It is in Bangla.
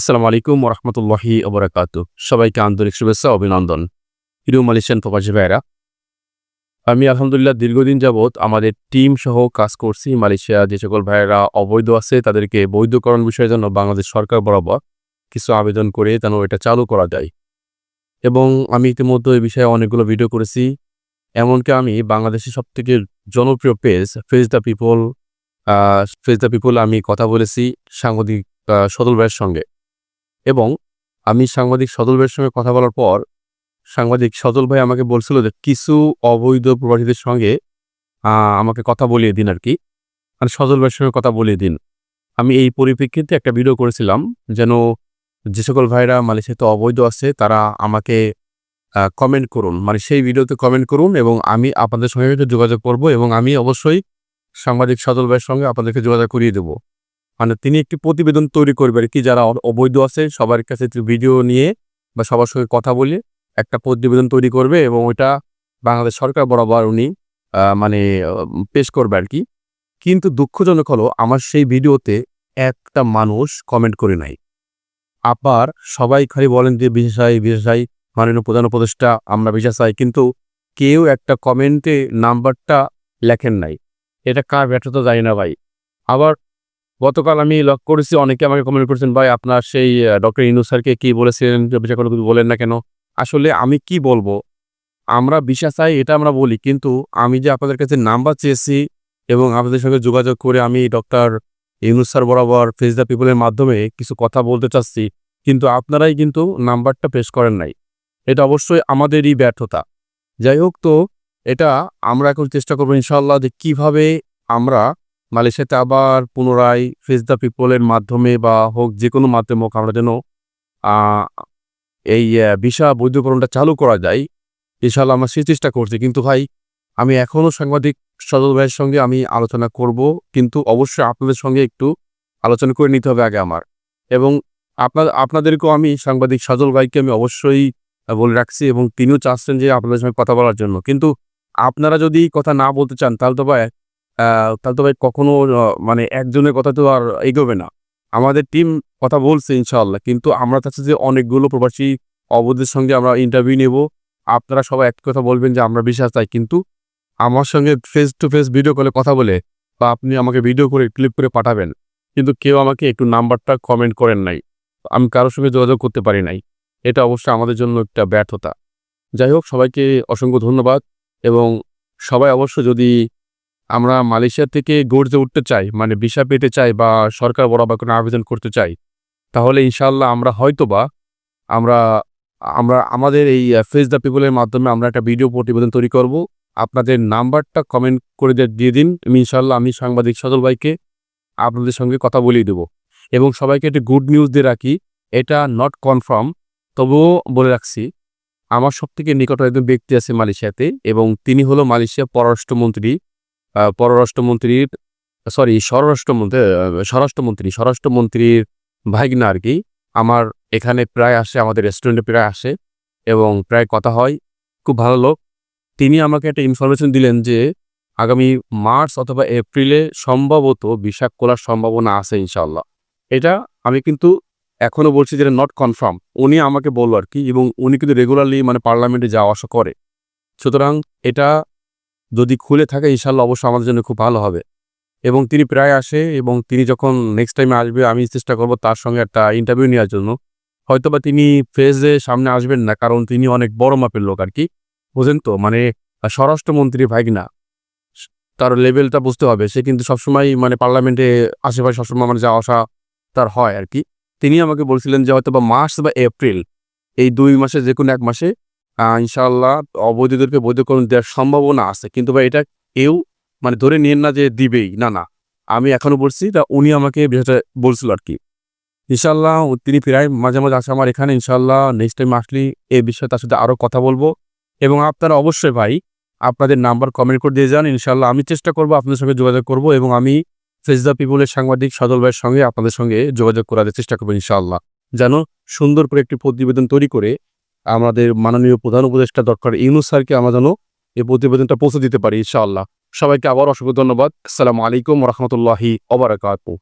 আসসালামু আলাইকুম রহমতুল্লাহি ওবরাকাত সবাইকে আন্তরিক শুভেচ্ছা অভিনন্দন। হিরু মালয়েশিয়ান প্রবাসী ভাইরা আমি আলহামদুলিল্লাহ দীর্ঘদিন যাবৎ আমাদের টিম সহ কাজ করছি। মালয়েশিয়া যে সকল ভাইয়েরা অবৈধ আছে, তাদেরকে বৈধকরণ বিষয়ের জন্য বাংলাদেশ সরকার বরাবর কিছু আবেদন করে যেন এটা চালু করা যায়। এবং আমি ইতিমধ্যে এই বিষয়ে অনেকগুলো ভিডিও করেছি। এমনকি আমি বাংলাদেশের সব থেকে জনপ্রিয় page face the people face the people আমি কথা বলেছি সাংবাদিক সদল ভাইয়ের সঙ্গে। এবং আমি সাংবাদিক সদল ভাইয়ের সঙ্গে কথা বলার পর সাংবাদিক সদল ভাই আমাকে বলছিল যে কিছু অবৈধ প্রবাসীদের সঙ্গে আমাকে কথা বলিয়ে দিন আর কি। মানে সজল ভাইয়ের সঙ্গে কথা বলিয়ে দিন। আমি এই পরিপ্রেক্ষিতে একটা ভিডিও করেছিলাম যেন যে সকল ভাইরা মালয়েশিয়াতে অবৈধ আছে, তারা আমাকে কমেন্ট করুন। মানে সেই ভিডিওতে কমেন্ট করুন এবং আমি আপনাদের সঙ্গে যোগাযোগ করব এবং আমি অবশ্যই সাংবাদিক সজল ভাইয়ের সঙ্গে আপনাদেরকে যোগাযোগ করিয়ে দেবো। মানে তিনি একটি প্রতিবেদন তৈরি করবে আর কি, যারা অবৈধ আছে, সবার কাছে ভিডিও নিয়ে বা সবার সঙ্গে কথা বলে একটা প্রতিবেদন তৈরি করবে এবং ওইটা বাংলাদেশ সরকার বরাবর উনি মানে পেশ করবে আর কি। কিন্তু দুঃখজনক হলো, আমার সেই ভিডিওতে একটা মানুষ কমেন্ট করে নাই। আবার সবাই খালি বলেন যে বিশেষাই বিশেষাই মাননীয় প্রধান উপদেষ্টা, আমরা বিশেষ চাই কিন্তু কেউ একটা কমেন্টে নাম্বারটা লেখেন নাই। এটা কার ব্যর্থতা জানি না ভাই। আবার গতকাল আমি লক করেছি, অনেকে আমাকে কমেন্ট করেছেন, ভাই, আপনার সেই ডক্টর ইনু স্যারকে কী বলেছিলেন? বিষয় কোনো কিছু বলেন না কেন? আসলে আমি কি বলব? আমরা বিশ্বাস চাই, এটা আমরা বলি, কিন্তু আমি যে আপনাদের কাছে নাম্বার চেয়েছি এবং আপনাদের সঙ্গে যোগাযোগ করে আমি ডক্টর ইউনুস স্যার বরাবর ফেস দ্য পিপলের মাধ্যমে কিছু কথা বলতে চাচ্ছি, কিন্তু আপনারাই কিন্তু নাম্বারটা পেশ করেন নাই। এটা অবশ্যই আমাদেরই ব্যর্থতা। যাই হোক তো, এটা আমরা এখন চেষ্টা করব ইনশাল্লাহ যে কীভাবে আমরা মালয়েশিয়াতে আবার পুনরায় ফেস দ্য পিপলের মাধ্যমে বা হোক যে কোনো মাধ্যমে হোক আমরা যেন এই ভিসা বৈধকরণটা চালু করা যায় ইনশাল্লাহ আমরা সেই চেষ্টা করছি। কিন্তু ভাই, আমি এখনও সাংবাদিক সজল ভাইয়ের সঙ্গে আমি আলোচনা করব, কিন্তু অবশ্যই আপনাদের সঙ্গে একটু আলোচনা করে নিতে হবে আগে আমার। এবং আপনার, আপনাদেরকেও আমি সাংবাদিক সজল ভাইকে আমি অবশ্যই বলে রাখছি এবং তিনিও চাচ্ছেন যে আপনাদের সঙ্গে কথা বলার জন্য। কিন্তু আপনারা যদি কথা না বলতে চান, তাহলে তো ভাই তাহলে তো ভাই কখনো মানে একজনের কথা তো আর এগোবে না। আমাদের টিম কথা বলছে ইনশাল্লাহ কিন্তু আমরা চাচ্ছি যে অনেকগুলো প্রবাসী অবধের সঙ্গে আমরা ইন্টারভিউ নেব। আপনারা সবাই এক কথা বলবেন যে আমরা বিশ্বাস চাই, কিন্তু আমার সঙ্গে ফেস টু ফেস ভিডিও কলে কথা বলে বা আপনি আমাকে ভিডিও করে ক্লিপ করে পাঠাবেন, কিন্তু কেউ আমাকে একটু নাম্বারটা কমেন্ট করেন নাই। আমি কারোর সঙ্গে যোগাযোগ করতে পারি নাই। এটা অবশ্যই আমাদের জন্য একটা ব্যর্থতা। যাই হোক, সবাইকে অসংখ্য ধন্যবাদ এবং সবাই অবশ্য যদি আমরা মালয়েশিয়া থেকে গর্জে উঠতে চাই মানে ভিসা পেতে চাই বা সরকার বরাবর কোনো আবেদন করতে চাই, তাহলে ইনশাল্লাহ আমরা হয়তোবা আমরা আমরা, আমাদের এই ফেস দ্য পিপলের মাধ্যমে আমরা একটা ভিডিও প্রতিবেদন তৈরি করব। আপনাদের নাম্বারটা কমেন্ট করে দিয়ে- দিন। আমি ইনশাল্লাহ আমি সাংবাদিক সজল ভাইকে আপনাদের সঙ্গে কথা বলিয়ে দেবো। এবং সবাইকে একটা গুড নিউজ দিয়ে রাখি, এটা নট কনফার্ম তবুও বলে রাখছি, আমার সব থেকে নিকট একজন ব্যক্তি আছে মালয়েশিয়াতে এবং তিনি হলো মালয়েশিয়া পররাষ্ট্রমন্ত্রী। পররাষ্ট্রমন্ত্রীর সরি স্বরাষ্ট্রমন্ত্রী স্বরাষ্ট্রমন্ত্রী, স্বরাষ্ট্রমন্ত্রীর ভাইগনা আর কি, আমার এখানে প্রায় আসে, আমাদের রেস্টুরেন্টে প্রায় আসে এবং প্রায় কথা হয়। খুব ভালো লোক। তিনি আমাকে একটা ইনফরমেশন দিলেন যে, আগামী মার্চ অথবা এপ্রিলে সম্ভবত ভিসা খোলার সম্ভাবনা আছে ইনশাল্লাহ এটা আমি কিন্তু এখনও বলছি যেটা নট কনফার্ম উনি আমাকে বলল আর কি এবং উনি কিন্তু রেগুলারলি মানে পার্লামেন্টে যাওয়া আসা করে। সুতরাং এটা যদি খুলে থাকে ইনশাল্লাহ অবশ্যই আমাদের জন্য খুব ভালো হবে। এবং তিনি প্রায় আসে এবং তিনি যখন নেক্সট টাইমে আসবে, আমি চেষ্টা করব তার সঙ্গে একটা ইন্টারভিউ নেওয়ার জন্য। হয়তোবা তিনি ফেজে সামনে আসবেন না, কারণ তিনি অনেক বড় মাপের লোক আর কি। বুঝেন তো? মানে স্বরাষ্ট্রমন্ত্রী ভাইগনা তার লেভেলটা বুঝতে হবে। সে কিন্তু সবসময় মানে পার্লামেন্টে আশেপাশে সবসময় মানে যাওয়া আসা তার হয় আর কি। তিনি আমাকে বলছিলেন যে হয়তো বা মার্চ বা এপ্রিল, এই দুই মাসে যে কোনো এক মাসে আহ, ইনশাআল্লাহ অবৈধদেরকে বৈধকরণ দেওয়ার সম্ভাবনা আছে। কিন্তু ভাই এটা কেউ মানে ধরে নিয়েন না যে দিবেই। না না। আমি এখনও বলছি তা উনি আমাকে বিষয়টা বলছিল আর কি ইনশাল্লাহ তিনি প্রায় মাঝে মাঝে আসে আমার এখানে। ইনশাল্লাহ নেক্সট টাইম আসলে এই বিষয়ে তার সাথে আরও কথা বলব। এবং আপনারা অবশ্যই ভাই আপনাদের নাম্বার কমেন্ট করে দিয়ে যান। ইনশাল্লাহ আমি চেষ্টা করব আপনাদের সঙ্গে যোগাযোগ করব এবং আমি ফেস দ্য পিপুলের সাংবাদিক সদল ভাইয়ের সঙ্গে আপনাদের সঙ্গে যোগাযোগ করার চেষ্টা করব ইনশাআল্লাহ। যেন সুন্দর করে একটি প্রতিবেদন তৈরি করে আমাদের মাননীয় প্রধান উপদেষ্টা ডক্টর ইউনুস স্যারকে আমরা যেন এই প্রতিবেদনটা পৌঁছে দিতে পারি, ইনশাআল্লাহ। সবাইকে আবার অসংখ্য ধন্যবাদ। আসসালামু আলাইকুম রহমতুল্লাহি অবরাকাতু